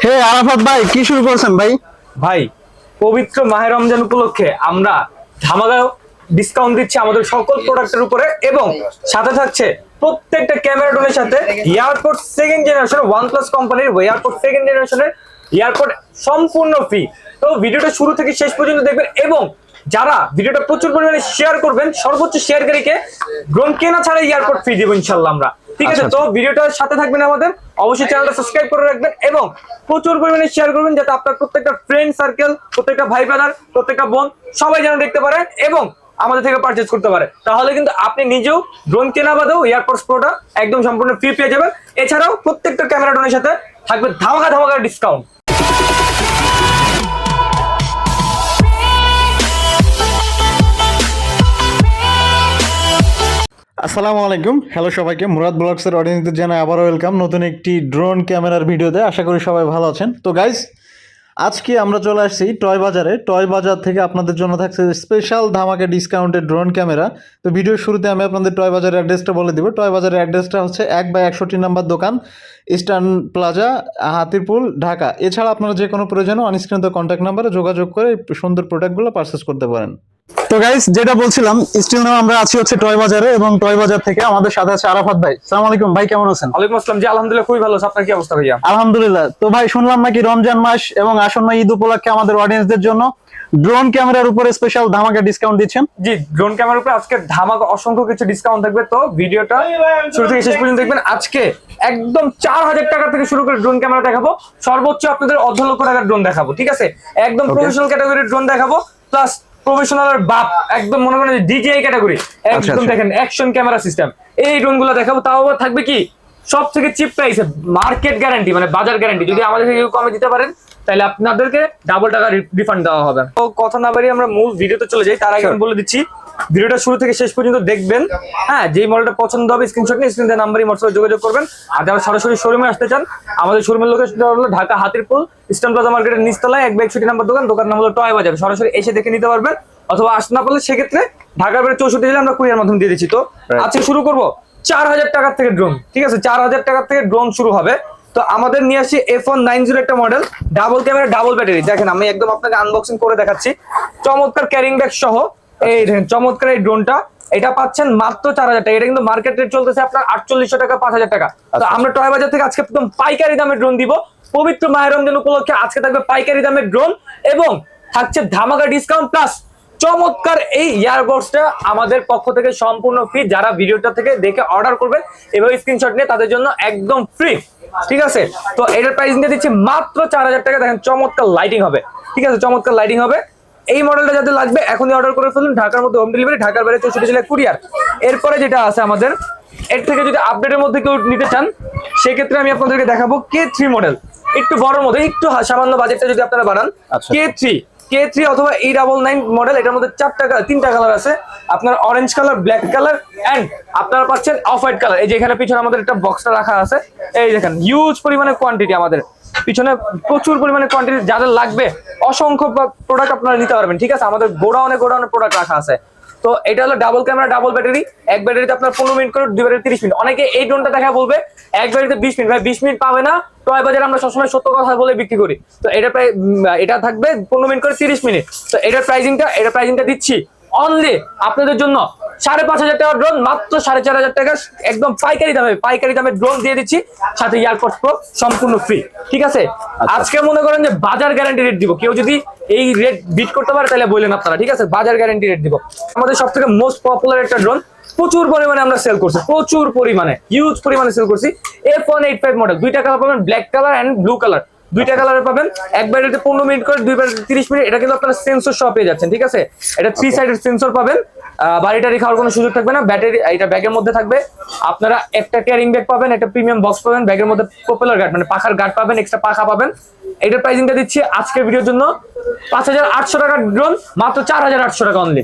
হে আরাফাত ভাই, কি শুরু করছেন ভাই? ভাই, পবিত্র মাহে রমজান উপলক্ষে আমরা ধামাকা ডিসকাউন্ট দিচ্ছি আমাদের সকল প্রোডাক্টের উপরে এবং সাথে থাকছে প্রত্যেকটা ক্যামেরা ডোনের সাথে airport second generation OnePlus কোম্পানির এয়ারপোর্ট সেকেন্ড জেনারেশনের এয়ারপোর্ট সম্পূর্ণ ফ্রি তো ভিডিওটা শুরু থেকে শেষ পর্যন্ত দেখবেন এবং যারা ভিডিওটা প্রচুর পরিমাণে শেয়ার করবেন সর্বোচ্চ শেয়ারকারীকে ড্রোন কেনা ছাড়া এয়ারপোর্ট ফ্রি দেবো ইনশাল্লাহ আমরা। ঠিক আছে আচ্ছা, তো ভিডিওটার সাথে থাকবেন আমাদের। অবশ্যই চ্যানেলটা সাবস্ক্রাইব করে রাখবেন এবং প্রচুর পরিমাণে শেয়ার করবেন যাতে আপনার প্রত্যেকটা ফ্রেন্ড সার্কেল প্রত্যেকটা ভাই ব্রাদার প্রত্যেকটা বোন সবাই যেন দেখতে পারে এবং আমাদের থেকে পারচেজ করতে পারে। তাহলে কিন্তু আপনি নিজেও ড্রোন কেনা বাদেও এয়ারপোর্টস প্রোটা একদম সম্পূর্ণ ফ্রি পেয়ে যাবেন। এছাড়াও প্রত্যেকটা ক্যামেরা ড্রোনের সাথে থাকবে ধামাকা ধামাকা ডিসকাউন্ট আসসালামু আলাইকুম। হ্যালো সবাইকে। মুরাদ ব্লগসের অডিয়েন্সদের জানাই আবারও ওয়েলকাম নতুন একটি ড্রোন ক্যামেরার ভিডিওতে আশা করি সবাই ভালো আছেন। তো গাইজ আজকে আমরা চলে আসছি টয় বাজারে টয় বাজার থেকে আপনাদের জন্য থাকছে স্পেশাল ধামাকে ডিসকাউন্টের ড্রোন ক্যামেরা তো ভিডিওর শুরুতে আমি আপনাদের টয় বাজারের অ্যাড্রেসটা বলে দিব। টয় বাজারের অ্যাড্রেসটা হচ্ছে এক বাই একষট্টি নাম্বার দোকান ইস্টার্ন প্লাজা হাতিরপুল, ঢাকা। এছাড়া আপনারা যে কোনো প্রয়োজনে অনস্ক্রিনত কন্ট্যাক্ট নাম্বারে যোগাযোগ করে সুন্দর প্রোডাক্টগুলো পারচেস করতে পারেন। তো গাইস যেটা বলছিলাম স্টিল নাও আমরা আছি হচ্ছে টয় বাজারে এবং টয় বাজার থেকে আমাদের সাথে আছে আরাফাত ভাই। সালাম আলাইকুম ভাই কেমন আছেন? ওয়ালাইকুম আসসালাম। জি আলহামদুলিল্লাহ খুবই ভালো। আপনার কি অবস্থা ভাইয়া? আলহামদুলিল্লাহ। তো ভাই শুনলাম নাকি রমজান মাস এবং আসন্ন ঈদ উপলক্ষে আমাদের অডিয়েন্সদের জন্য ড্রোন ক্যামেরার উপরে স্পেশাল ধামাকা ডিসকাউন্ট দিচ্ছেন। জি ড্রোন ক্যামেরার উপরে আজকে ধামাকা অসংখ্য কিছু ডিসকাউন্ট থাকবে। তো ভিডিওটা শুরু থেকে শেষ পর্যন্ত দেখবেন। আজকে একদম চার হাজার টাকা থেকে শুরু করে ড্রোন ক্যামেরা দেখাবো। সর্বোচ্চ আপনাদের অর্ধ লক্ষ টাকার ড্রোন দেখাবো ঠিক আছে? একদম প্রফেশনাল ক্যাটাগরির ড্রোন দেখাবো। প্লাস প্রফেশনালের বাপ একদম মনে করেন ডিজিআই ক্যাটাগরি একদম আচ্ছা। দেখেন অ্যাকশন ক্যামেরা সিস্টেম এই ড্রোনগুলো দেখাবো তাও আবার থাকবে কি? সব থেকে চিপ প্রাইসে মার্কেট গ্যারান্টি মানে বাজার গ্যারান্টি যদি আমাদের কেউ কমে দিতে পারেন তাহলে আপনাদেরকে ডাবল টাকা রিফান্ড দেওয়া হবে। তো কথা না বাড়িয়ে আমরা মূল ভিডিওতে চলে যাই। তার আগে আমি বলে দিচ্ছি ভিডিওটা শুরু থেকে শেষ পর্যন্ত দেখবেন। হ্যাঁ যেই মডেলটা পছন্দ হবে স্ক্রিনশট নিয়ে স্ক্রিন নাম্বারই মোটর যোগাযোগ করবেন। আর যারা সরাসরি শোরুমে আসতে চান আমাদের শোরুমের লোকেশনটা হলো ঢাকা হাতিরপুল ইস্টার্ন প্লাজা মার্কেটের নিচতলায় এক একষট্টি নাম্বার দোকান দোকান নাম হলো টয় বাজার সরাসরি এসে দেখে নিতে পারবেন অথবা আসতে না পারলে সেক্ষেত্রে ঢাকার বাইরে চৌষট্টি জেলা আমরা কুরিয়ার মাধ্যমে দিয়ে দিচ্ছি। তো আজকে শুরু করব চার হাজার টাকার থেকে ড্রোন ঠিক আছে? চার হাজার টাকার থেকে ড্রোন শুরু হবে। তো আমাদের নিয়ে আসি এফ ওয়ান নাইন জিরো একটা model double camera double battery দেখেন আমি একদম আপনাকে আনবক্সিং করে দেখাচ্ছি। চমৎকার ক্যারিং ব্যাগ সহ এই দেখেন চমৎকার এই ড্রোনটা। এটা পাচ্ছেন মাত্র চার হাজার টাকা। এটা কিন্তু মার্কেট রেট চলতেছে আপনার আটচল্লিশশো টাকা পাঁচ হাজার টাকা। তো আমরা টয় বাজার থেকে আজকে একদম পাইকারি দামে ড্রোন দিব। পবিত্র মায়ের রমজান উপলক্ষে আজকে থাকবে পাইকারি দামের ড্রোন এবং থাকছে ধামাকা ডিসকাউন্ট প্লাস চমৎকার এই ইয়ারবক্সটা আমাদের পক্ষ থেকে সম্পূর্ণ ফ্রি যারা ভিডিওটা থেকে দেখে অর্ডার করবেন এভাবে স্ক্রিনশট নিয়ে তাদের জন্য একদম ফ্রি ঠিক আছে? তো এটার প্রাইস নিয়ে দিচ্ছি মাত্র চার হাজার টাকা। দেখেন চমৎকার লাইটিং হবে। ঠিক আছে? চমৎকার লাইটিং হবে। এই মডেলটা যাদের লাগবে এখনই অর্ডার করে ফেলুন। ঢাকার মধ্যে হোম ডেলিভারি ঢাকার বাইরে চৌষট্টি জেলায় কুরিয়ার এরপরে যেটা আছে আমাদের এর থেকে যদি আপডেটের মধ্যে কেউ নিতে চান সেক্ষেত্রে আমি আপনাদেরকে দেখাবো কে থ্রি মডেল একটু বড় মধ্যে একটু সামান্য বাজেটটা যদি আপনারা বাড়ান আচ্ছা। কে থ্রি কে থ্রি অথবা এই ডাবল নাইন মডেল এটার মধ্যে চারটা কালার তিনটা কালার আছে। আপনার orange colour black colour and আপনারা পাচ্ছেন অফ হোয়াইট কালার এই যে এখানে পিছনে আমাদের একটা বক্সটা রাখা আছে। এই দেখেন হিউজ পরিমাণে কোয়ান্টিটি আমাদের। পিছনে প্রচুর পরিমাণে কোয়ান্টিটি যাদের লাগবে, অসংখ্য প্রোডাক্ট আপনারা নিতে পারবেন, ঠিক আছে? আমাদের গোডাউনে গোডাউনে প্রোডাক্ট রাখা আছে। তো এটা হলো ডাবল ক্যামেরা ডাবল ব্যাটারি এক ব্যাটারিতে আপনার পনেরো মিনিট করে, দুই ব্যাটারি তিরিশ মিনিট অনেকে এই ড্রোনটা দেখা বলবে, এক ব্যাটারিতে বিশ মিনিট ভাই, বিশ মিনিট পাবে না টয় বাজারে আমরা সবসময় সত্য কথা বলে বিক্রি করি। তো এটা প্রায় এটা থাকবে পনেরো মিনিট করে তিরিশ মিনিট তো এটার প্রাইজিংটা এটা প্রাইজিংটা দিচ্ছি। অনলি আপনাদের জন্য। সাড়ে পাঁচ হাজার টাকা ড্রোন মাত্র সাড়ে চার হাজার টাকা। একদম পাইকারি দামে পাইকারি দামে ড্রোন দিয়ে দিচ্ছি। সাথে এয়ারপোর্ট প্রো সম্পূর্ণ ফ্রি ঠিক আছে? আজকে মনে করেন যে বাজার গ্যারান্টি রেট দিব। কেউ যদি এই রেট বিট করতে পারে তাহলে বললেন আপনারা। ঠিক আছে? বাজার গ্যারান্টি রেট দিব। আমাদের সব থেকে মোস্ট পপুলার একটা ড্রোন প্রচুর পরিমাণে আমরা সেল করছি। প্রচুর পরিমাণে হিউজ পরিমাণে সেল করছি। F one eight five model দুইটা কালার পাবেন black colour and blue colour দুইটা কালারে পাবেন এক ব্যাটারিতে পনেরো মিনিট করে দুই ব্যাটারি তিরিশ মিনিট এটা কিন্তু আপনারা সেন্সর সহ পেয়ে যাচ্ছেন ঠিক আছে? এটা থ্রি সাইডের সেন্সর পাবেন। আহ, বাড়িটারি খাওয়ার কোনো সুযোগ থাকবে না ব্যাটারি এটা ব্যাগের মধ্যে থাকবে। আপনারা একটা ক্যারিং ব্যাগ পাবেন একটা প্রিমিয়াম বক্স পাবেন ব্যাগের মধ্যে প্রপেলার গার্ড মানে পাখার গার্ড পাবেন এক্সট্রা পাখা পাবেন। এটার প্রাইসিংটা দিচ্ছি আজকের ভিডিওর জন্য। পাঁচ হাজার আটশো টাকার ড্রোন মাত্র চার হাজার আটশো টাকা অনলি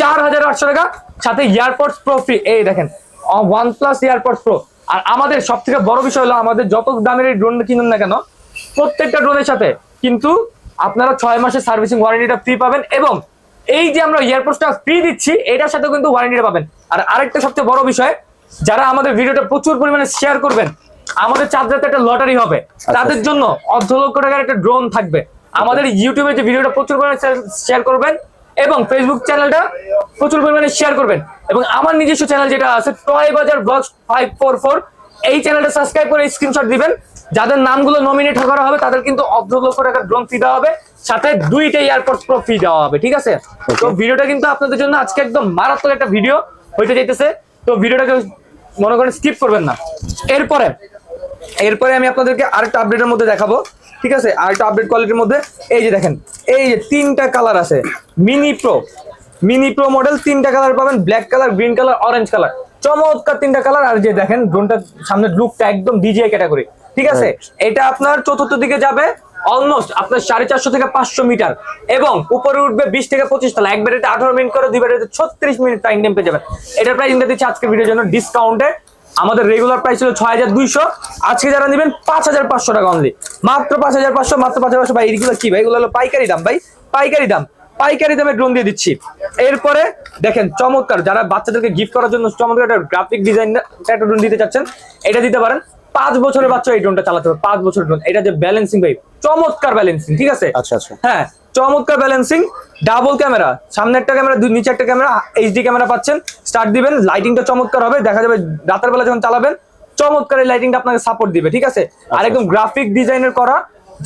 চার হাজার আটশো টাকা সাথে এয়ারপোর্টস প্রো ফ্রি এই দেখেন ওয়ান প্লাস এয়ারপোর্টস প্রো আর আমাদের সব থেকে বড় বিষয় হলো আমাদের যত দামের এই ড্রোন কিনুন না কেন প্রত্যেকটা ড্রোনের সাথে কিন্তু আপনারা ছয় মাসের সার্ভিসিং ওয়ারেন্টিটা ফ্রি পাবেন এবং এই যে আমরা এয়ারপোর্টসটা ফ্রি দিচ্ছি এটার সাথে কিন্তু ওয়ারেন্টিটা পাবেন। আর আরেকটা সবচেয়ে বড় বিষয় যারা আমাদের ভিডিওটা প্রচুর পরিমাণে শেয়ার করবেন আমাদের চাঁদরাতে একটা লটারি হবে। তাদের জন্য অর্ধ লক্ষ টাকার একটা ড্রোন থাকবে। আমাদের ইউটিউবে যে ভিডিওটা প্রচুর পরিমাণে শেয়ার করবেন এবং ফেসবুক চ্যানেলটা প্রচুর পরিমাণে শেয়ার করবেন। এবং আমার নিজস্ব চ্যানেল যেটা আছে টয় বাজার ব্লগস ফাইভ ফোর ফোর এই চ্যানেলটা সাবস্ক্রাইব করে স্ক্রিনশট দিবেন। যাদের নামগুলো নমিনেট করা হবে তাদের কিন্তু অর্ধ লক্ষ টাকার ড্রোন ফি দেওয়া হবে সাথে দুইটা এয়ারপোর্ট প্রো ফি দেওয়া হবে ঠিক আছে? তো ভিডিওটা কিন্তু আপনাদের জন্য আজকে একদম মারাত্মক একটা ভিডিও হইতে যাইতেছে। তো ভিডিওটাকে মনে করেন স্কিপ করবেন না। এরপরে এরপরে আমি আপনাদেরকে আরেকটা আপডেটের মধ্যে দেখাবো ঠিক আছে? আরেকটা আপডেট কোয়ালিটির মধ্যে এই যে দেখেন এই যে তিনটা কালার আছে mini pro mini pro model তিনটা কালার পাবেন black colour green colour orange colour চমৎকার তিনটা কালার আর যে দেখেন ড্রোনটা সামনের লুকটা একদম ডিজিআই ক্যাটাগরি ঠিক আছে? এটা আপনার চতুর্থ দিকে যাবে অলমোস্ট আপনার সাড়ে চারশো থেকে পাঁচশো মিটার। এবং উপরে উঠবে বিশ থেকে পঁচিশ তলা। এক ব্যাটারিতে আঠারো মিনিট করে দুই ব্যাটারিতে ছত্রিশ মিনিট টাইম টেম্পে যাবেন। এটার প্রাইস নিতে দিচ্ছি আজকের ভিডিওর জন্য ডিসকাউন্টে আমাদের রেগুলার প্রাইস ছিল ছয় হাজার দুইশো। আজকে যারা নেবেন পাঁচ হাজার পাঁচশো টাকা অনলি মাত্র পাঁচ হাজার পাঁচশো মাত্র পাঁচ হাজার পাঁচশো। ভাই এগুলো কি ভাই? এগুলো হলো পাইকারি দাম ভাই। পাইকারি দাম। পাইকারি দামে ড্রোন দিয়ে দিচ্ছি। এরপরে দেখেন চমৎকার। যারা বাচ্চাদেরকে গিফট করার জন্য চমৎকার একটা গ্রাফিক ডিজাইন একটা ড্রোন দিতে চাচ্ছেন এটা দিতে পারেন। পাঁচ বছরের বাচ্চা এই ড্রোনটা চালাতে হবে পাঁচ বছরের ড্রোন এটা যে ব্যালেন্সিং ভাই চমৎকার ব্যালেন্সিং ঠিক আছে? আচ্ছা আচ্ছা। হ্যাঁ চমৎকার ব্যালেন্সিং ডাবল ক্যামেরা সামনে একটা ক্যামেরা দুই নিচে একটা ক্যামেরা এইচডি ক্যামেরা পাচ্ছেন স্টার্ট দিবেন লাইটিংটা চমৎকার হবে দেখা যাবে রাতের বেলা যখন চালাবেন চমৎকার এই লাইটিংটা আপনাকে সাপোর্ট দিবে ঠিক আছে? আর একদম গ্রাফিক ডিজাইনের করা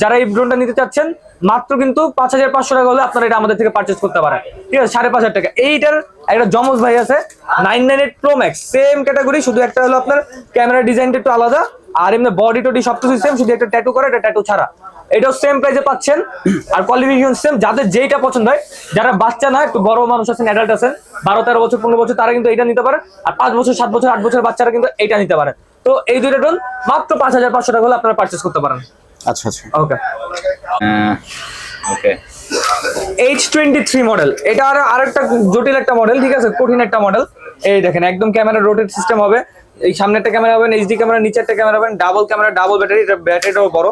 যারা এই ড্রোনটা নিতে চাচ্ছেন, মাত্র কিন্তু পাঁচ হাজার পাঁচশো টাকা হলে আপনারা এটা আমাদের থেকে পারচেস করতে পারেন। ঠিক আছে, সাড়ে পাঁচ হাজার টাকা। এইটার একটা জমজ ভাই আছে nine nine eight pro max same category শুধু একটা হলো আপনার ক্যামেরা ডিজাইনটা একটু আলাদা, আর এমনি বডি টডি সবকিছু সেম শুধু একটা ট্যাটু করে এটা ট্যাটু ছাড়া। এটাও সেম প্রাইসে পাচ্ছেন, আর কোয়ালিফিকেশন সেম যাদের যেইটা পছন্দ হয়, যারা বাচ্চা না, একটু বড় মানুষ আছেন অ্যাডাল্ট আছেন, বারো তেরো বছর, পনেরো বছর, তারা কিন্তু এটা নিতে পারে, আর পাঁচ বছর, সাত বছর, আট বছর বাচ্চারা কিন্তু এটা নিতে পারে। তো এই দুইটা ড্রোন মাত্র পাঁচ হাজার পাঁচশো টাকা হলে আপনারা পারচেস করতে পারেন। আচ্ছা আচ্ছা। Okay okay H twenty three model এটা আর আরেকটা জটিল একটা মডেল ঠিক আছে? কঠিন একটা মডেল এই দেখেন একদম ক্যামেরা রোটেট সিস্টেম হবে। এই সামনে একটা ক্যামেরা হবে এইচডি ক্যামেরা নিচে একটা ক্যামেরা হবে ডাবল ক্যামেরা ডাবল ব্যাটারি এটা ব্যাটারিটাও বড়।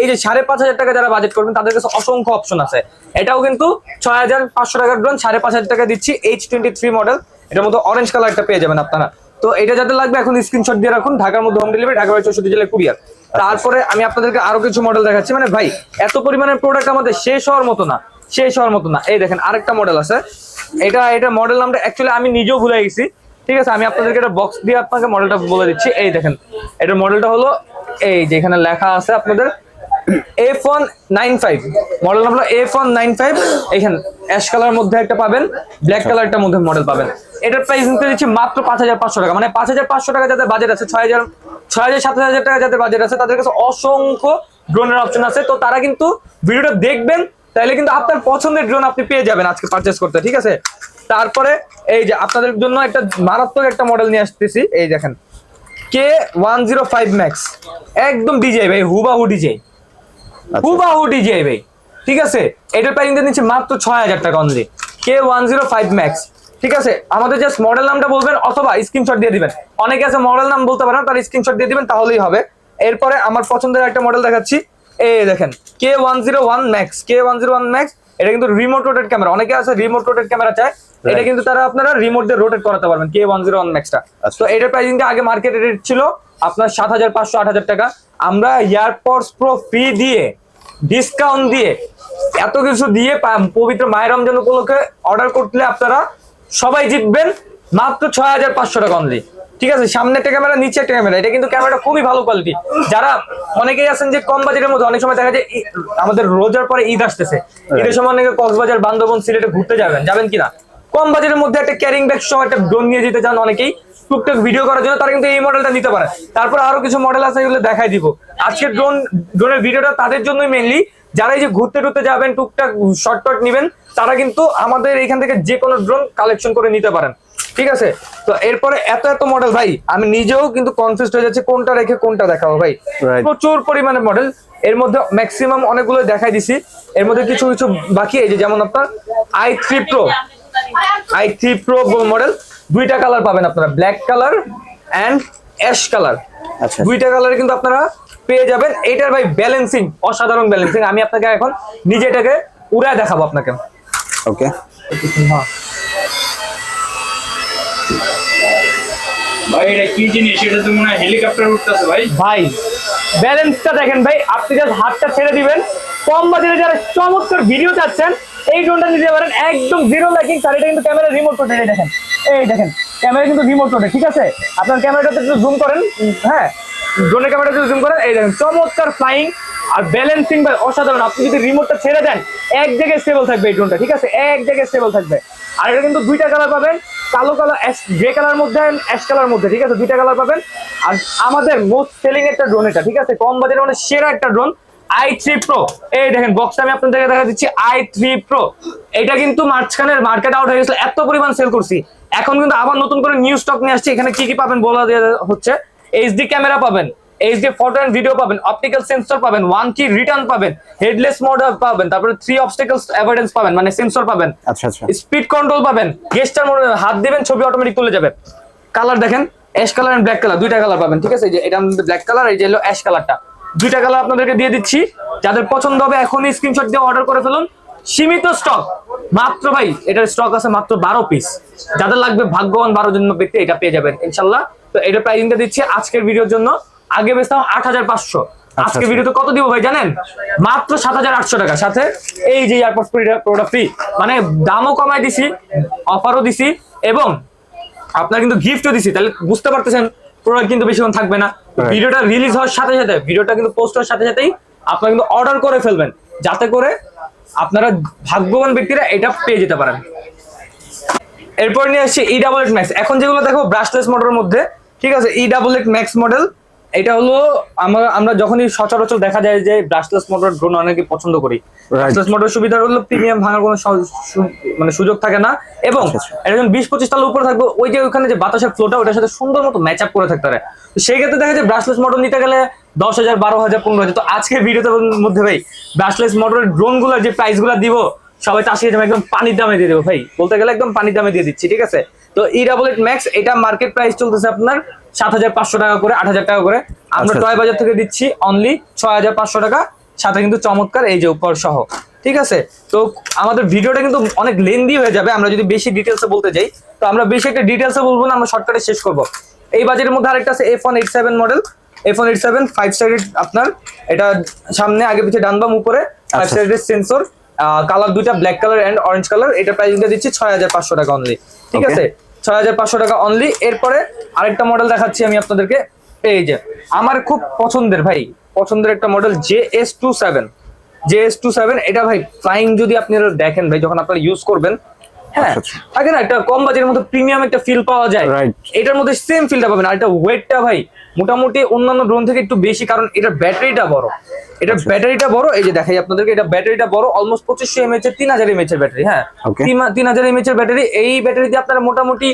এই যে সাড়ে পাঁচ হাজার টাকা যারা বাজেট করবেন তাদের কাছে অসংখ্য অপশন আছে। এটাও কিন্তু ছয় হাজার পাঁচশো টাকার ড্রোন সাড়ে পাঁচ হাজার টাকা দিচ্ছি এইচ টোয়েন্টি থ্রি মডেল এটার মধ্যে অরেঞ্জ কালারটা পেয়ে যাবেন আপনারা। তো এটা যাদের লাগবে এখন স্ক্রিনশট দিয়ে রাখুন। ঢাকার মধ্যে হোম ডেলিভারি ঢাকা চৌষট্টি জেলায় কুরিয়ার তারপরে আমি আপনাদেরকে আরও কিছু মডেল দেখাচ্ছি। মানে ভাই, এত পরিমাণের প্রোডাক্ট আমাদের শেষ হওয়ার মতো না, শেষ হওয়ার মতো না। এই দেখেন, আরেকটা মডেল আছে। এটা এটা মডেল নামটা অ্যাকচুয়ালি আমি নিজেও ভুলে গেছি। ঠিক আছে, আমি আপনাদেরকে একটা বক্স দিয়ে আপনাকে মডেলটা বলে দিচ্ছি। এই দেখেন, এটা মডেলটা হলো এই যেখানে লেখা আছে আপনাদের F one nine five model number F one nine five এখানে অ্যাশ কালার মধ্যে একটা পাবেন ব্ল্যাক কালারটার মধ্যে মডেল পাবেন। এটার প্রাইস নিতে দিচ্ছি মাত্র পাঁচ হাজার পাঁচশো টাকা মানে পাঁচ হাজার পাঁচশো টাকা যাদের বাজেট আছে ছয় হাজার ছয় হাজার সাত হাজার টাকা যাদের বাজেট আছে তাদের কাছে অসংখ্য ড্রোনের অপশন আছে। তো তারা কিন্তু ভিডিওটা দেখবেন তাহলে কিন্তু আপনার পছন্দের ড্রোন আপনি পেয়ে যাবেন আজকে পারচেস করতে ঠিক আছে? তারপরে এই যে আপনাদের জন্য একটা মারাত্মক একটা মডেল নিয়ে আসতেছি এই দেখেন K one zero five max একদম ডিজে ভাই হুবাহু ডিজে হুবাহু ডিজে ভাই ঠিক আছে? এটার প্রাইস নিচ্ছে মাত্র ছয় হাজার টাকা only K one zero five max ঠিক আছে? আমাদের জাস্ট মডেল নামটা বলবেন অথবা স্ক্রিনশট দিয়ে দিবেন। অনেকে আছে মডেল নাম বলতে পারেন তার স্ক্রিনশট দিয়ে দিবেন তাহলেই হবে। এরপরে আমার পছন্দের একটা মডেল দেখাচ্ছি। এই দেখেন K one zero one max K one zero one max এটা কিন্তু রিমোট রোটেট ক্যামেরা অনেকে আছে রিমোট রোটেট ক্যামেরা চায়। এটা কিন্তু তারা আপনারা রিমোট দিয়ে রোটেট করাতে পারবেন কে ওয়ান জিরো ওয়ান ম্যাক্সটা আচ্ছা। তো এটার প্রাইসিং আগে মার্কেট রেট ছিল আপনার সাত হাজার পাঁচশো আট হাজার টাকা। আমরা এয়ারপডস প্রো ফ্রি দিয়ে ডিসকাউন্ট দিয়ে এত কিছু দিয়ে পবিত্র মায়ের রমজান উপলক্ষে অর্ডার করলে আপনারা সবাই জিতবেন মাত্র ছয় হাজার পাঁচশো টাকা অনলি ঠিক আছে? সামনে একটা ক্যামেরা নিচে একটা ক্যামেরা এটা কিন্তু ক্যামেরাটা খুবই ভালো কোয়ালিটি যারা অনেকেই আছেন যে কম বাজেটের মধ্যে অনেক সময় দেখা যায় আমাদের রোজার পরে ঈদ আসতেছে। ঈদের সময় অনেকে কক্সবাজার বান্দরবন সিলেটে ঘুরতে যাবেন। যাবেন কিনা? কম বাজেটের মধ্যে একটা ক্যারিং ব্যাগ সহ একটা ড্রোন নিয়ে যেতে চান অনেকেই। টুকটাক ভিডিও করার জন্য তারা কিন্তু এই মডেলটা নিতে পারে। তারপর আরও কিছু মডেল আছে এগুলো দেখাই দিব। আজকে ড্রোন ড্রোনের ভিডিওটা তাদের জন্যই মেনলি যারা এই যে ঘুরতে টুরতে যাবেন টুকটাক শর্টকাট নেবেন তারা কিন্তু আমাদের এখান থেকে যে কোনো ড্রোন কালেকশন করে নিতে পারেন। ঠিক আছে? তো এরপরে এত এত মডেল ভাই আমি নিজেও কিন্তু কনফিউজ হয়ে যাচ্ছে কোনটা রেখে কোনটা দেখাবো ভাই। প্রচুর পরিমাণে মডেল এর মধ্যে ম্যাক্সিমাম অনেকগুলো দেখাই দিছি। এর মধ্যে কিছু কিছু বাকি এই যে যেমন আপনার I three pro I three pro model দুইটা কালার পাবেন আপনারা black colour and ash colour আচ্ছা। দুইটা কালার কিন্তু আপনারা পেয়ে যাবেন। এইটার ভাই ব্যালেন্সিং অসাধারণ ব্যালেন্সিং আমি আপনাকে এখন নিজে এটাকে উড়ায় দেখাবো আপনাকে। ওকে হ্যাঁ। ভাই এটা কি জিনিস? এটা তো মনে হয় হেলিকপ্টার উঠতেছে ভাই। ভাই ব্যালেন্সটা দেখেন ভাই আপনি জাস্ট হাতটা ছেড়ে দিবেন। কম বাজারে যারা চমৎকার ভিডিও চাচ্ছেন এই ড্রোনটা নিতে পারেন। একদম জিরো লাইকিং স্যার এটা কিন্তু ক্যামেরা রিমোট কোটে দেখেন। এই দেখেন ক্যামেরা কিন্তু রিমোট কোটে ঠিক আছে? আপনার ক্যামেরাটাতে একটু জুম করেন হ্যাঁ? ড্রোনের ক্যামেরাটা যদি জুম করেন, এই দেখেন, চমৎকার ফ্লাইং আর ব্যালেন্সিং ভাই, অসাধারণ। আপনি যদি রিমোটটা ছেড়ে দেন, এক জায়গায় স্টেবল থাকবে এই ড্রোনটা ঠিক আছে? এক জায়গায় স্টেবল থাকবে। আর এটা কিন্তু দুইটা কালার পাবেন, কালো কালার গ্রে কালার মধ্যে অ্যাশ কালার মধ্যে, ঠিক আছে? দুইটা কালার পাবেন। আর আমাদের মোস্ট সেলিং একটা ড্রোন এটা, ঠিক আছে? কম বাজারে মানে সেরা একটা ড্রোন আই থ্রি প্রো এই দেখেন বক্সটা আমি আপনাদেরকে দেখা দিচ্ছি আই থ্রি প্রো এটা কিন্তু মাঝখানের মার্কেট আউট হয়ে গেছিল, এত পরিমাণ সেল করছি। এখন কিন্তু আবার নতুন করে নিউ স্টক নিয়ে আসছে। এখানে কি কি পাবেন বলা দেওয়া হচ্ছে। এইচডি ক্যামেরা পাবেন এইচডি ফটো এন্ড ভিডিও পাবেন অপটিক্যাল সেন্সর পাবেন ওয়ান কি রিটার্ন পাবেন হেডলেস মোড পাবেন তারপরে থ্রি অবস্টেকলস এভিডেন্স পাবেন মানে সেন্সর পাবেন। আচ্ছা আচ্ছা। স্পিড কন্ট্রোল পাবেন গেস্টার মোড হাত দিবেন ছবি অটোমেটিক তুলে যাবে। কালার দেখেন ash colour and black colour দুইটা কালার পাবেন ঠিক আছে? এই যে এটা ব্ল্যাক কালার এই যে হলো অ্যাশ কালারটা দুইটা কালার আপনাদেরকে দিয়ে দিচ্ছি। যাদের পছন্দ হবে এখনই স্ক্রিনশট দিয়ে অর্ডার করে ফেলুন। সীমিত স্টক মাত্র ভাই এটার স্টক আছে মাত্র বারো পিস যাদের লাগবে ভাগ্যবান বারো জন ব্যক্তি এটা পেয়ে যাবেন ইনশাল্লাহ। তো এটা প্রাইসিংটা দিচ্ছি আজকের ভিডিওর জন্য। আগে বেচতাম আট হাজার পাঁচশো। আজকে আচ্ছা। ভিডিওতে কত দিব ভাই জানেন? মাত্র সাত হাজার আটশো টাকা। সাথে এই যে এয়ারপোর্ট প্রোডাক্ট ফ্রি মানে দামও কমাই দিছি অফারও দিছি এবং আপনার কিন্তু গিফটও দিছি। তাহলে বুঝতে পারতেছেন প্রোডাক্ট কিন্তু বেশিক্ষণ থাকবে না। ভিডিওটা রিলিজ হওয়ার সাথে সাথে ভিডিওটা কিন্তু পোস্ট হওয়ার সাথে সাথেই আপনারা কিন্তু অর্ডার করে ফেলবেন। যাতে করে আপনারা ভাগ্যবান ব্যক্তিরা এটা পেয়ে যেতে পারেন। এরপর নিয়ে আসছি ই ডাবল এইট ম্যাক্স এখন যেগুলো দেখো ব্রাশলেস মোটরের মধ্যে ঠিক আছে? E double eight max model এটা হলো আমরা আমরা যখনই সচরাচর দেখা যায় যে ব্রাশলেস মোটর ড্রোন অনেকে পছন্দ করি। ব্রাশলেস মোটর সুবিধা হলো প্রিমিয়াম ভাঙার কোনো মানে সুযোগ থাকে না। এবং আচ্ছা, আচ্ছা। এটা যখন বিশ পঁচিশ তলার উপরে থাকবে ওই যে ওখানে যে বাতাসের ফ্লোটা ওটার সাথে সুন্দর মতো ম্যাচ আপ করে থাকতে পারে। তো সেই ক্ষেত্রে দেখা যায় ব্রাশলেস মোটর নিতে গেলে দশ হাজার বারো হাজার পনেরো হাজার। তো আজকের ভিডিওতে মধ্যে ভাই মোটরের ড্রোনগুলোর যে প্রাইসগুলো দিব সবাই চাষি যাবে একদম পানির দামে দিয়ে দেবো ভাই। বলতে গেলে একদম পানির দামে দিয়ে দিচ্ছি ঠিক আছে? তো ই ডাবল এইট ম্যাক্স এটা মার্কেট প্রাইস চলতেছে আপনার সাত হাজার পাঁচশো টাকা করে আট হাজার টাকা করে। আমরা আচ্ছা, টয় বাজার থেকে দিচ্ছি অনলি ছয় হাজার পাঁচশো টাকা সাথে কিন্তু চমৎকার এই যে উপর সহ ঠিক আছে? তো আমাদের ভিডিওটা কিন্তু অনেক লেন্দি হয়ে যাবে আমরা যদি বেশি ডিটেলসে বলতে যাই তো আমরা বেশি একটা ডিটেলসে বলব না আমরা শর্টকাটে শেষ করব। এই বাজেটের মধ্যে আরেকটা আছে F one eight seven model F one eight seven five sided আপনার এটা সামনে আগে পিছিয়ে ডান বাম উপরে ফাইভ। সাইডেড সেন্সর কালার দুইটা black colour and orange colour এটা প্রাইসিংটা দিচ্ছি ছয় হাজার পাঁচশো টাকা অনলি ঠিক আছে ছয় হাজার পাঁচশো টাকা অনলি এরপরে আরেকটা মডেল দেখাচ্ছি আমি আপনাদেরকে এই যে আমার খুব পছন্দের ভাই পছন্দের একটা model J S two seven J S two seven এটা ভাই ফ্লাইং যদি আপনি দেখেন ভাই যখন আপনারা ইউজ করবেন হ্যাঁ আচ্ছা, আচ্ছা। থাকে না একটা কম বাজেটের মধ্যে প্রিমিয়াম একটা ফিল পাওয়া যায় এটার মধ্যে সেম ফিলটা পাবেন আর এটা ওয়েটটা ভাই মোটামুটি অন্যান্য ড্রোন থেকে একটু বেশি কারণ এটার ব্যাটারিটা বড়। এটার আচ্ছা। ব্যাটারিটা বড় এই যে দেখাই আপনাদেরকে এটা ব্যাটারিটা বড় অলমোস্ট পঁচিশশো এমএচ এর তিন হাজার এমএচ এর ব্যাটারি হ্যাঁ? তিন হাজার এমএচ এর ব্যাটারি এই ব্যাটারি দিয়ে আপনারা মোটামুটি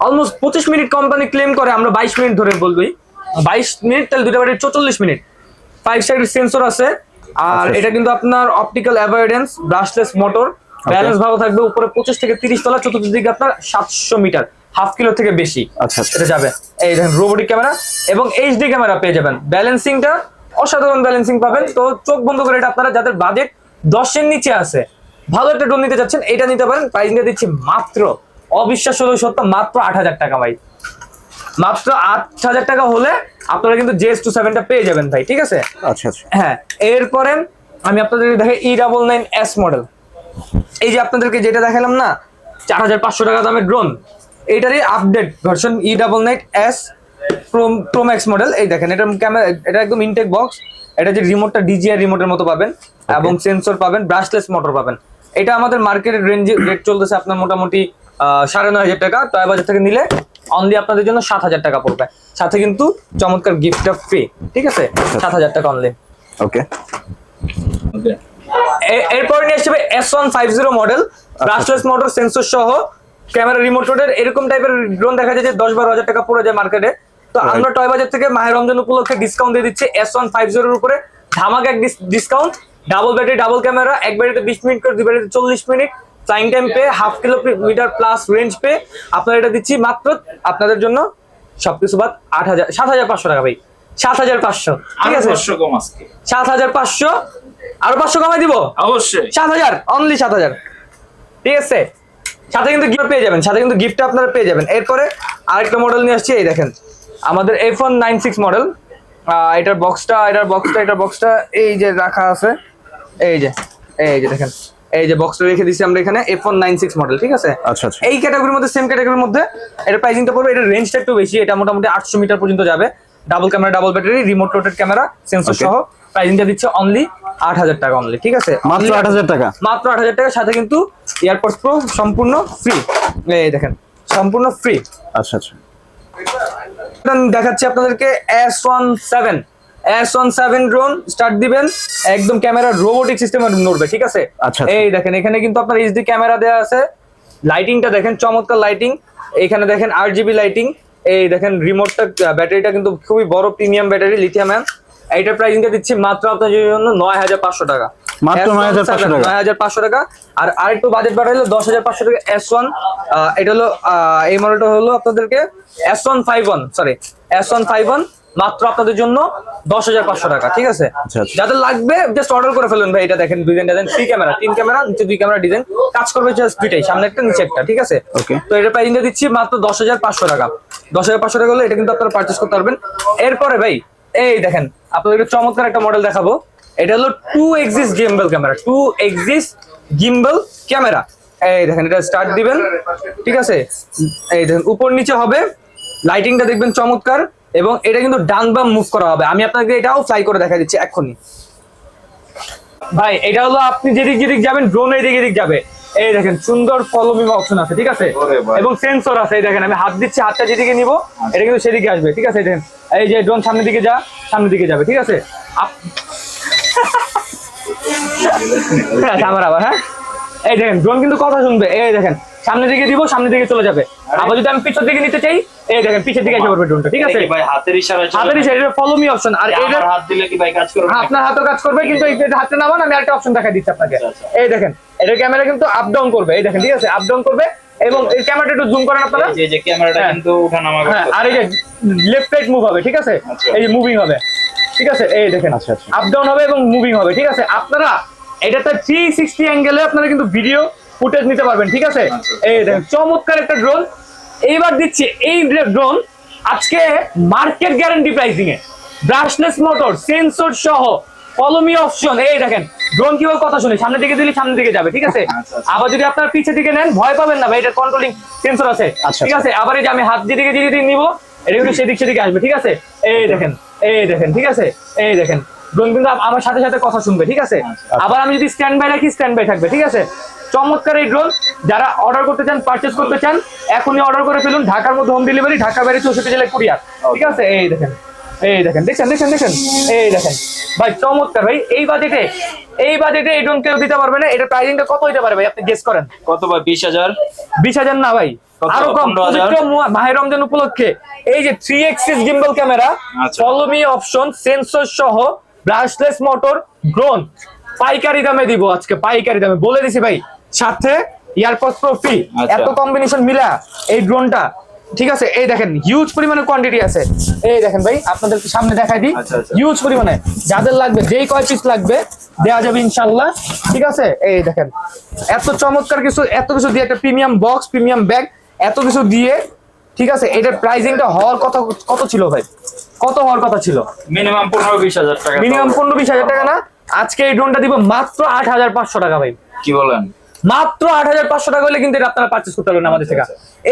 অলমোস্ট পঁচিশ মিনিট কোম্পানি ক্লেম করে আমরা বাইশ মিনিট ধরে বলবই বাইশ মিনিট তাহলে দুটা ব্যাটারি চৌচল্লিশ মিনিট। ফাইভ সাইড সেন্সর আছে আর আচ্ছা। এটা কিন্তু আপনার optical avoidance brushless motor balance ভালো থাকবে উপরে পঁচিশ থেকে তিরিশ তলা চতুর্দিকে আপনার সাতশো মিটার। হাফ কিলো থেকে বেশি আচ্ছা আচ্ছা। এটা যাবে। এই দেখেন রোবোটিক ক্যামেরা এবং এইচডি ক্যামেরা পেয়ে যাবেন। ব্যালেন্সিংটা অসাধারণ ব্যালেন্সিং পাবেন। তো চোখ বন্ধ করে এটা আপনারা যাদের বাজেট দশের নিচে আছে ভালো একটা ড্রোন নিতে চাচ্ছেন এটা নিতে পারেন। প্রাইস নিয়ে দিচ্ছি মাত্র অবিশ্বাস হলো সত্য মাত্র আট হাজার টাকা ভাই। মাত্র আট হাজার টাকা হলে আপনারা কিন্তু জেএস টু সেভেনটা পেয়ে যাবেন ভাই ঠিক আছে? আচ্ছা আচ্ছা। হ্যাঁ এরপরে আমি আপনাদেরকে দেখাই E double nine S model এই যে আপনাদেরকে যেটা দেখালাম না চার হাজার পাঁচশো টাকা দামের drone এইটারই update version E double nine S pro max model এই দেখেন এটা ক্যামেরা এটা একদম ইনটেক বক্স এটা যে রিমোটটা ডিজিআই রিমোটের মতো পাবেন এবং সেন্সর পাবেন ব্রাশলেস মোটর পাবেন। এটা আমাদের মার্কেটের রেঞ্জে রেট চলতেছে আপনার মোটামুটি সাড়ে নয় হাজার টাকা। টয় বাজার থেকে নিলে অনলি আপনাদের জন্য সাত হাজার টাকা পড়বে। সাথে কিন্তু চমৎকার গিফটটা ফ্রি ঠিক আছে? সাত হাজার টাকা অনলি ওকে এরপর নিয়ে আসবে S one five zero model brushless motor sensor সহ ক্যামেরা রিমোট রোডের এরকম টাইপের ড্রোন দেখা যায় যে দশ বারো হাজার টাকা পড়ে যায় মার্কেটে তো আমরা টয় বাজার থেকে মাহের রমজান উপলক্ষে ডিসকাউন্ট দিয়ে দিচ্ছি এস ওয়ান ফাইভ জিরোর উপরে। ধামাক এক discount double battery double camera এক ব্যাটারিতে বিশ মিনিট করে দুই ব্যাটারিতে চল্লিশ মিনিট ফ্লাইং টাইম পে হাফ কিলোমিটার প্লাস রেঞ্জ পে আপনারা এটা দিচ্ছি মাত্র আপনাদের জন্য সবকিছু বাদ আট হাজার সাত হাজার পাঁচশো টাকা ভাই। সাত হাজার পাঁচশো ঠিক আছে? সাত হাজার পাঁচশো আরও পাঁচশো কমাই দিব? অবশ্যই। সাত হাজার অনলি সাত হাজার। ঠিক আছে? সাথে কিন্তু গিফট পেয়ে যাবেন সাথে কিন্তু গিফট আপনারা পেয়ে যাবেন। এরপরে আরেকটা মডেল নিয়ে আসছি এই দেখেন। আমাদের F one nine six model এটার বক্সটা এটার বক্সটা এটার বক্সটা এই যে রাখা আছে এই যে এই যে দেখেন এই যে বক্সটা রেখে দিচ্ছি আমরা এখানে F one nine six model ঠিক আছে? আচ্ছা, আচ্ছা। এই ক্যাটাগরির মধ্যে সেম ক্যাটাগরির মধ্যে এটা প্রাইসিংটা পড়বে এটা রেঞ্জটা একটু বেশি এটা মোটামুটি আটশো মিটার পর্যন্ত যাবে। Double camera double battery remote rotated camera sensor সহ। প্রাইসিংটা দিচ্ছে অনলি আট হাজার টাকা অনলি ঠিক আছে? মাত্র আট হাজার টাকা? মাত্র আট হাজার টাকার সাথে কিন্তু এয়ারপোর্টস প্রো সম্পূর্ণ ফ্রি এই দেখেন সম্পূর্ণ ফ্রি আচ্ছা আচ্ছা। দেখাচ্ছি আপনাদেরকে S one seven S one seven drone start দিবেন একদম ক্যামেরা রোবোটিক সিস্টেমে নড়বে ঠিক আছে? আচ্ছা, আচ্ছা। এই দেখেন এখানে কিন্তু আপনার এইচডি ক্যামেরা দেওয়া আছে। লাইটিংটা দেখেন চমৎকার লাইটিং এখানে দেখেন আর জিবি লাইটিং এই দেখেন রিমোটটা ব্যাটারিটা কিন্তু খুবই বড় প্রিমিয়াম ব্যাটারি লিথিয়াম এইটার কিন্তু দিচ্ছি মাত্র আপনার জন্য নয় হাজার পাঁচশো টাকা। মাত্র 9,500 টাকা। নয় হাজার পাঁচশো টাকা। আর আরেকটু বাজেট বাড়াইলে দশ হাজার পাঁচশো টাকা এস ওয়ান এটা হলো আহ, এই মডেলটা হলো আপনাদেরকে S one five one sorry S one five one মাত্র আপনাদের জন্য দশ হাজার পাঁচশো টাকা ঠিক আছে? আচ্ছা, আচ্ছা। যাদের লাগবে জাস্ট অর্ডার করে ফেলুন ভাই এটা দেখেন ডিজাইন ডিজাইন থ্রি ক্যামেরা তিন ক্যামেরা নিচে দুই ক্যামেরা ডিজাইন কাজ করবে জাস্ট দুইটাই সামনে একটা নিচে একটা ঠিক আছে. তো এটা প্রাইসিংটা দিচ্ছি মাত্র দশ হাজার পাঁচশো টাকা। দশ হাজার পাঁচশো টাকা হলে এটা কিন্তু আপনারা পারচেস করতে পারবেন। এরপরে ভাই এই দেখেন আপনাদেরকে চমৎকার একটা মডেল দেখাবো। এটা হলো two axis gimbal camera two axis gimbal camera এই দেখেন এটা স্টার্ট দিবেন ঠিক আছে? এই দেখেন উপর নিচে হবে। লাইটিংটা দেখবেন চমৎকার। এবং এটা কিন্তু ডান বাম মুভ করা হবে। আমি আপনাকে এটাও ফ্লাই করে দেখা দিচ্ছি এক্ষুনি। ভাই এটা হলো আপনি যেদিক যেদিক যাবেন ড্রোন এদিক এদিক যাবে। এই দেখেন সুন্দর ফলোমি অপশন আছে ঠিক আছে? এবং সেন্সর আছে এই দেখেন আমি হাত দিচ্ছি হাতটা যেদিকে নিব এটা কিন্তু সেদিকে আসবে ঠিক আছে? এই দেখেন এই যে ড্রোন সামনের দিকে যা সামনের দিকে যাবে ঠিক আছে? আপ- হ্যাঁ, আবার হ্যাঁ? এই দেখেন ড্রোন কিন্তু কথা শুনবে এই দেখেন সামনের দিকে দিব সামনের দিকে চলে যাবে। আবার যদি আমি পিছের দিকে নিতে চাই এই দেখেন পিছের দিকে এসে পড়বে ড্রোনটা ঠিক আছে? ভাই হাতের ইশারায় চলে? হাতের এটা ফলো মি অপশন আর এটা হাত দিলে কি ভাই কাজ করবে হ্যাঁ, আপনার হাতও কাজ করবে কিন্তু এই যে হাতে নামান আমি একটা অপশন দেখা দিচ্ছি আপনাকে। আচ্ছা, আচ্ছা। এই দেখেন এটা ক্যামেরা কিন্তু আপ ডাউন করবে এই দেখেন ঠিক আছে? আপ ডাউন করবে এবং এই ক্যামেরাটা একটু জুম করেন আপনারা। এই যে- ক্যামেরাটা। কিন্তু উঠানামা হ্যাঁ আর এই যে লেফট রাইট মুভ হবে ঠিক আছে? আচ্ছা। এই যে মুভিং হবে ঠিক আছে? এই দেখেন আচ্ছা, আচ্ছা। আপ ডাউন হবে এবং মুভিং হবে ঠিক আছে? আপনারা এটাতে থ্রি সিক্সটি অ্যাঙ্গেলে আপনারা কিন্তু ভিডিও ফুটেজ নিতে পারবেন ঠিক আছে? আচ্ছা। এই দেখেন চমৎকার একটা ড্রোন এইবার দিচ্ছি এই ড্রোন আজকে মার্কেট গ্যারান্টি প্রাইসিং এ। ব্রাশলেস মোটর সেন্সর সহ কলমি অপশন এই দেখেন ড্রোন কীভাবে কথা শুনে সামনের দিকে দিলে সামনের দিকে যাবে ঠিক আছে? আচ্ছা, আচ্ছা। আবার যদি আপনার পিছে দিকে নেন ভয় পাবেন না ভাই এটা কন্ট্রোলিং সেন্সর আছে আচ্ছা, ঠিক আছে? আবার এই যে আমি হাত যেদিকে যেদিকে নিব এটা কিন্তু সেদিক সেদিকে আসবে ঠিক আছে? এই দেখেন এই দেখেন ঠিক আছে? এই দেখেন ড্রোন কিন্তু আমার সাথে সাথে কথা শুনবে ঠিক আছে? আবার আমি যদি স্ট্যান্ড বাই রাখি স্ট্যান্ড বাই থাকবে ঠিক আছে? চমৎকার এই ড্রোন যারা অর্ডার করতে চান পারচেস করতে চান এখনই অর্ডার করে ফেলুন। ঢাকার মধ্যে হোম ডেলিভারি ঢাকা বাইরে চৌষট্টি জেলায় কুরিয়ার। ঠিক আছে? এই দেখেন এই দেখেন দেখছেন দেখছেন দেখেন এই দেখেন। ভাই চমৎকার ভাই এই বাজেটে এই বাজেটে এই ড্রোন কেউ দিতে পারবে না। এটা প্রাইসিংটা কত হইতে পারে ভাই? আপনি গেস করেন। কত ভাই? বিশ হাজার। বিশ হাজার না ভাই। আরও কম। 15,000? পবিত্র মু- মাহে রমজান উপলক্ষে। এই যে three axis gimbal camera. Follow me option sensor সহ ব্রাশলেস মোটর ড্রোন পাইকারি দামে দিব আজকে পাইকারি দামে। বলে দিছি ভাই। সাথে এয়ারপোর্ট প্রো ফ্রি আচ্ছা। এত কম্বিনেশন মিলা এই ড্রোনটা ঠিক আছে? এই দেখেন হিউজ পরিমাণে কোয়ান্টিটি আছে। এই দেখেন ভাই আপনাদের সামনে দেখাই দিই। আচ্ছা, আচ্ছা। হিউজ পরিমাণে। যাদের লাগবে যেই কয় পিস লাগবে দেওয়া যাবে ইনশাল্লাহ ঠিক আছে? এই দেখেন এত চমৎকার কিছু এত কিছু দিয়ে একটা প্রিমিয়াম বক্স প্রিমিয়াম ব্যাগ এত কিছু দিয়ে ঠিক আছে? এটার প্রাইসিংটা হওয়ার কথা কত ছিল ভাই? কত হওয়ার কথা ছিল? মিনিমাম পনেরো বিশ হাজার টাকা। মিনিমাম পনেরো বিশ হাজার টাকা না? আজকে এই ড্রোনটা দিব মাত্র আট হাজার পাঁচশো টাকা ভাই। কি বলেন? মাত্র আট হাজার পাঁচশো টাকা হলে কিন্তু এটা আপনারা পারচেস করতে পারবেন আমাদের থেকে।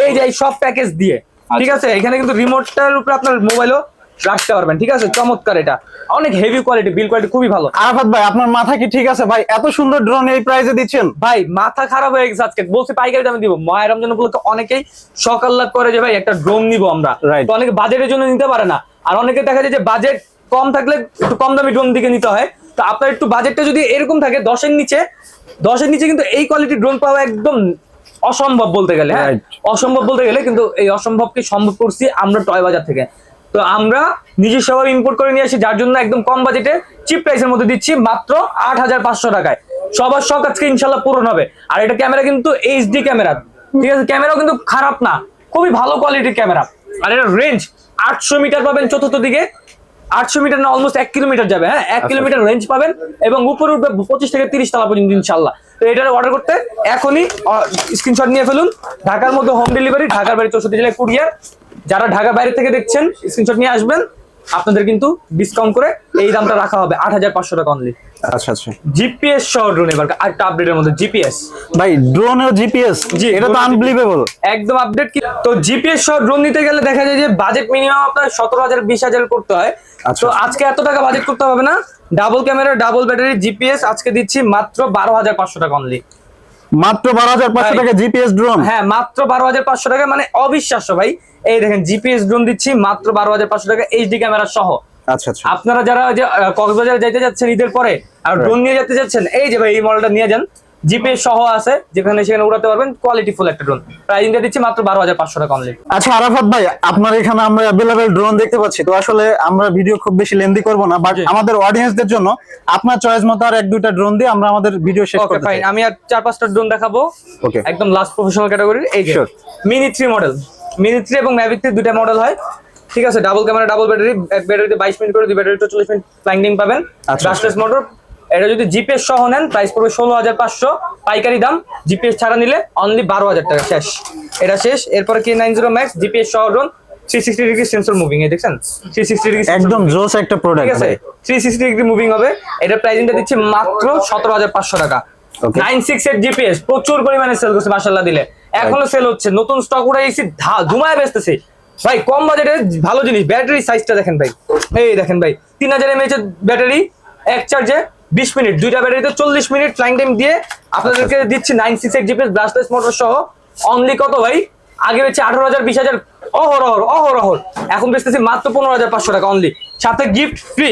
এই যে সব প্যাকেজ দিয়ে ঠিক আছে? এখানে কিন্তু রিমোটটার উপরে আপনার মোবাইলও রাখতে পারবেন ঠিক আছে? চমৎকার এটা। অনেক হেভি কোয়ালিটি বিল কোয়ালিটি খুবই ভালো। আরাফাত ভাই আপনার মাথা কি ঠিক আছে? ভাই এত সুন্দর ড্রোন এই প্রাইসে দিচ্ছেন। ভাই মাথা খারাপ হয়ে গেছে আজকে। বলছি পাইকারি দামে দিব। মায়ের রমজান উপলক্ষে অনেকেই সকাল লাভ করে যে ভাই একটা ড্রোন নিব আমরা. তো অনেকে বাজেটের জন্য নিতে পারে না। আর অনেকে দেখা যায় যে বাজেট কম থাকলে একটু কম দামি ড্রোন দিকে নিতে হয়। তো আপনার একটু বাজেটটা যদি এরকম থাকে দশের নিচে দশের নিচে কিন্তু এই কোয়ালিটির ড্রোন পাওয়া একদম অসম্ভব বলতে গেলে হ্যাঁ? অসম্ভব বলতে গেলে কিন্তু এই অসম্ভবকে সম্ভব করছি আমরা টয় বাজার থেকে। তো আমরা নিজস্বভাবে ইম্পোর্ট করে নিয়ে আসি যার জন্য একদম কম বাজেটে চিপ প্রাইসের মধ্যে দিচ্ছি মাত্র আট হাজার পাঁচশো টাকায়। সবার শখ আজকে ইনশাল্লাহ পূরণ হবে। আর এটা ক্যামেরা কিন্তু এইচডি ক্যামেরা ঠিক আছে? ক্যামেরাও কিন্তু খারাপ না খুবই ভালো কোয়ালিটির ক্যামেরা আর এটা রেঞ্জ আটশো মিটার পাবেন চতুর্থ দিকে। আটশো মিটার না অলমোস্ট এক কিলোমিটার যাবে হ্যাঁ? এক কিলোমিটার রেঞ্জ পাবেন এবং উপরে উঠবে পঁচিশ থেকে তিরিশ তালা পর্যন্ত ইনশাল্লাহ তো এটার অর্ডার করতে এখনই স্ক্রিনশট নিয়ে ফেলুন। ঢাকার মধ্যে হোম ডেলিভারি ঢাকার বাইরে চৌষট্টি জেলায় কুরিয়ার যারা ঢাকা বাইরে থেকে দেখছেন স্ক্রিনশট নিয়ে আসবেন। আপনাদের কিন্তু ডিসকাউন্ট করে এই দামটা রাখা হবে আট হাজার পাঁচশো টাকা অনলি আচ্ছা আচ্ছা। জিপিএস সহ ড্রোন এবার একটা আপডেটের মধ্যে জিপিএস। ভাই ড্রোনের জিপিএস? জি, এটা তো আনবিলিভেবল একদম আপডেট কি তো জিপিএস সহ ড্রোন নিতে গেলে দেখা যায় যে বাজেট মিনিমাম আপনার সতেরো হাজার বিশ হাজার করতে হয়। আচ্ছা। তো আজকে এত টাকা বাজেট করতে হবে না। Double camera double battery GPS আজকে দিচ্ছি মাত্র বারো হাজার পাঁচশো টাকা অনলি মাত্র বারো হাজার পাঁচশো। টাকা জিপিএস ড্রোন হ্যাঁ মাত্র বারো হাজার পাঁচশো টাকা মানে অবিশ্বাস্য ভাই। এই দেখেন জিপিএস ড্রোন দিচ্ছি মাত্র বারো হাজার পাঁচশো টাকা এইচডি ক্যামেরা সহ। আচ্ছা আচ্ছা। আপনারা যারা যে কক্সবাজার যাইতে যাচ্ছেন ঈদের পরে আর ড্রোন নিয়ে যেতে যাচ্ছেন এই যে ভাই এই মডেলটা নিয়ে যান। জিপিএস সহ আছে যেখানে সেখানে উড়াতে পারবেন কোয়ালিটি ফুল একটা ড্রোন প্রাইসিংটা দিচ্ছি মাত্র বারো হাজার পাঁচশো টাকা অনলি আচ্ছা আরাফাত ভাই আপনার এখানে আমরা অ্যাভেলেবেল ড্রোন দেখতে পাচ্ছি তো আসলে আমরা ভিডিও খুব বেশি লেন্দি করব না বাট। আমাদের অডিয়েন্সদের জন্য আপনার চয়েস মতো আর এক দুইটা ড্রোন দিয়ে আমরা আমাদের ভিডিও শেষ করতে চাই। আমি আর চার পাঁচটা ড্রোন দেখাবো। ওকে একদম লাস্ট প্রফেশনাল ক্যাটাগরির এই mini three model mini three এবং ম্যাভিক থ্রি দুইটা মডেল হয়। ঠিক আছে ডাবল ক্যামেরা ডাবল ব্যাটারি এক ব্যাটারিতে বাইশ মিনিট করে দুই ব্যাটারিতে চল্লিশ মিনিট ফ্লাইং পাবেন। আচ্ছা, ব্রাশলেস মোটর এটা যদি জিপিএস সহ নেন প্রাইস পড়বে ষোলো হাজার পাঁচশো। পাইকারি দাম জিপিএস ছাড়া নিলে অনলি বারো হাজার টাকা শেষ। এটা শেষ। এরপরে K nine zero max GPS সহ drone three sixty degree sensor moving এই দেখছেন? থ্রি সিক্সটি ডিগ্রি একদম জোস একটা প্রোডাক্ট ঠিক আছে? থ্রি সিক্সটি ডিগ্রি মুভিং হবে। এটা প্রাইসিংটা দিচ্ছে মাত্র সতেরো হাজার পাঁচশো টাকা. নাইন সিক্স এইট জিপিএস প্রচুর পরিমাণে সেল করছে মাসাল্লাহ দিলে। এখনও সেল হচ্ছে নতুন স্টক উঠে গেছি ধুমায় বেচতেছি। ভাই, কম বাজেটে ভালো জিনিস ব্যাটারি সাইজটা দেখেন ভাই। এই দেখেন ভাই, তিন হাজার এমএএচ ব্যাটারি এক চার্জে বিশ মিনিট দুইটা ব্যাটারিতে চল্লিশ মিনিট ফ্লাইং টাইম দিয়ে আপনাদেরকে দিচ্ছি nine six eight GPS brushless motor সহ। অনলি কত ভাই? আগে হচ্ছে আঠারো হাজার, বিশ হাজার অহরহর অহরহর এখন বেচতেছি মাত্র পনেরো হাজার পাঁচশো টাকা অনলি সাথে গিফট ফ্রি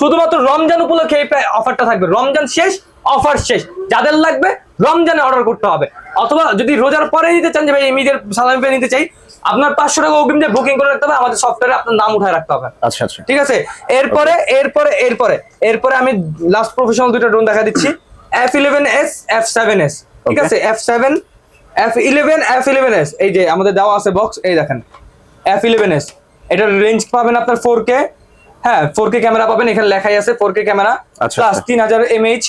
শুধুমাত্র রমজান উপলক্ষে এই অফারটা থাকবে। রমজান শেষ অফার শেষ। যাদের লাগবে, রমজানে অর্ডার করতে হবে। অথবা যদি রোজার পরে নিতে চান যে ভাই ঈদের সালামি নিতে চাই আপনার পাঁচশো টাকা অগ্রিম দিয়ে বুকিং করে রাখতে হবে আমাদের সফটওয়্যারে আপনার নাম উঠায় রাখতে হবে। আচ্ছা আচ্ছা। ঠিক আছে? এরপরে এরপরে এরপরে এরপরে আমি লাস্ট প্রফেশনাল দুটো ড্রোন দেখা দিচ্ছি। F eleven S F seven S ঠিক আছে? F seven F eleven F eleven S এই যে আমাদের দেওয়া আছে বক্স এই দেখেন। এফ ইলেভেন এস এটার রেঞ্জ পাবেন আপনার ফোর কে হ্যাঁ ফোর কে ক্যামেরা পাবেন এখানে লেখাই আছে ফোর কে ক্যামেরা প্লাস। তিন হাজার এমএইচ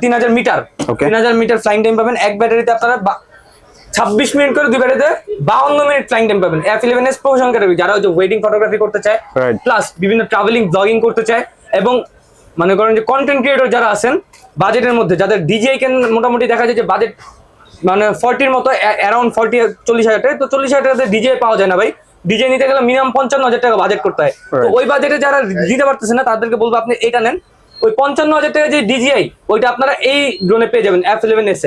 তিন হাজার মিটার. তিন হাজার মিটার ফ্লাইং টাইম পাবেন। এক ব্যাটারিতে আপনারা ছাব্বিশ মিনিট করে দুই ব্যাটারিতে বাউন্ন মিনিট ফ্লাইং টাইম পাবেন। F eleven S professional category যারা যে ওয়েডিং ফটোগ্রাফি করতে চায় প্লাস বিভিন্ন ট্রাভেলিং ব্লগিং করতে চায় এবং মনে করেন যে কন্টেন্ট ক্রিয়েটর যারা আছেন বাজেটের মধ্যে যাদের ডিজিআই কেন মোটামুটি দেখা যায় যে বাজেট মানে ফর্টির মতো অ্যারাউন্ড ফর্টি চল্লিশ হাজার টাকা তো চল্লিশ হাজার টাকাতে ডিজিআই পাওয়া যায় না ভাই। ডিজিআই নিতে গেলে মিনিমাম পঞ্চান্ন হাজার টাকা বাজেট করতে হয়। তো ওই বাজেটে যারা দিতে পারতেছে না তাদেরকে বলব আপনি এটা নেন। ওই পঞ্চান্ন হাজার টাকা যে ডিজিআই ওইটা আপনারা এই ড্রোনে পেয়ে যাবেন F eleven S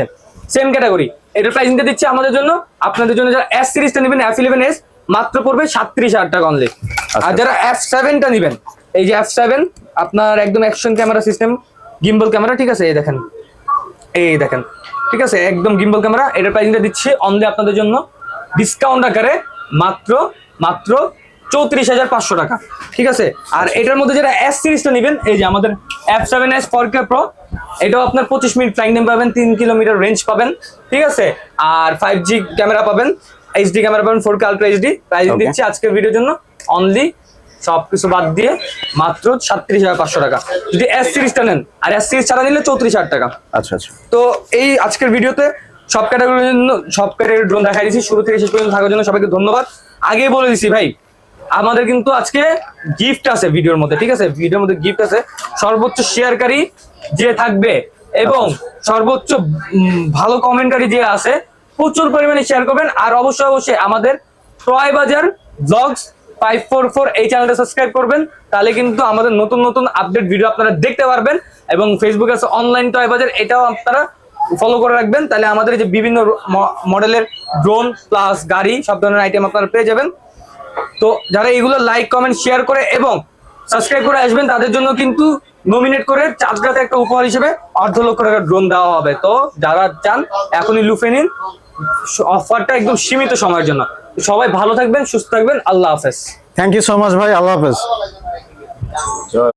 same category এটার প্রাইসিংটা দিচ্ছে আমাদের জন্য। আপনাদের জন্য যারা এস সিরিজটা নেবেন এফ ইলেভেন এস মাত্র পড়বে সাতত্রিশ হাজার টাকা অনলি আর যারা এফ সেভেনটা নেবেন এই যে এফ সেভেন আপনার একদম action camera system gimbal camera ঠিক আছে? এই দেখেন। এই দেখেন। ঠিক আছে? একদম গিম্বল ক্যামেরা এটার প্রাইসিংটা দিচ্ছি অনলি আপনাদের জন্য। ডিসকাউন্ট আকারে মাত্র মাত্র চৌত্রিশ হাজার পাঁচশো টাকা। ঠিক আছে? আর এটার মধ্যে যারা এস সিরিজটা নেবেন এই যে আমাদের F seven S four K pro এটাও আপনার পঁচিশ মিনিট ফ্লাইং টাইম পাবেন তিন কিলোমিটার রেঞ্জ পাবেন ঠিক আছে? আর ফাইভ জি ক্যামেরা পাবেন এইচডি ক্যামেরা পাবেন four K ultra HD price দিচ্ছি আজকের ভিডিওর জন্য অনলি সবকিছু বাদ দিয়ে মাত্র সাতত্রিশ হাজার পাঁচশো টাকা। যদি এস সিরিজটা নেন আর এস সিরিজ ছাড়া নিলে চৌত্রিশ হাজার টাকা। আচ্ছা আচ্ছা। তো এই আজকের ভিডিওতে সব ক্যাটাগরির জন্য সব ক্যাটাগরির ড্রোন দেখাই দিয়েছি শুরু থেকে শেষ পর্যন্ত থাকার জন্য সবাইকে ধন্যবাদ। আগে বলে দিছি ভাই আমাদের কিন্তু আজকে গিফট আছে ভিডিওর মধ্যে, ঠিক আছে? ভিডিওর মধ্যে গিফট আছে। সর্বোচ্চ শেয়ারকারী যে থাকবে এবং সর্বোচ্চ ভালো কমেন্টারি যে আছে, প্রচুর পরিমাণে শেয়ার করবেন। আর অবশ্যই অবশ্যই আমাদের টয় বাজার ব্লগস ফাইভ ফোর ফোর এই চ্যানেলটা সাবস্ক্রাইব করবেন। তাহলে কিন্তু আমাদের নতুন নতুন আপডেট ভিডিও আপনারা দেখতে পারবেন এবং ফেসবুকে আছে অনলাইন টয় বাজার এটাও আপনারা ফলো করে রাখবেন। তাহলে আমাদের যে বিভিন্ন মডেলের ড্রোন প্লাস গাড়ি, সব ধরনের আইটেম আপনারা পেয়ে যাবেন। তো যারা এগুলো লাইক কমেন্ট শেয়ার করে এবং সাবস্ক্রাইব করে আসবেন, তাদের জন্য কিন্তু নমিনেট করে চাঁদগাতে একটা উপহার হিসেবে অর্ধ লক্ষ টাকার ড্রোন দেওয়া হবে। তো যারা চান, এখনই লুফে নিন। অফারটা একদম সীমিত সময়ের জন্য। সবাই ভালো থাকবেন, সুস্থ থাকবেন। আল্লাহ হাফেজ। থ্যাংক ইউ সো মাচ ভাই। আল্লাহ হাফেজ।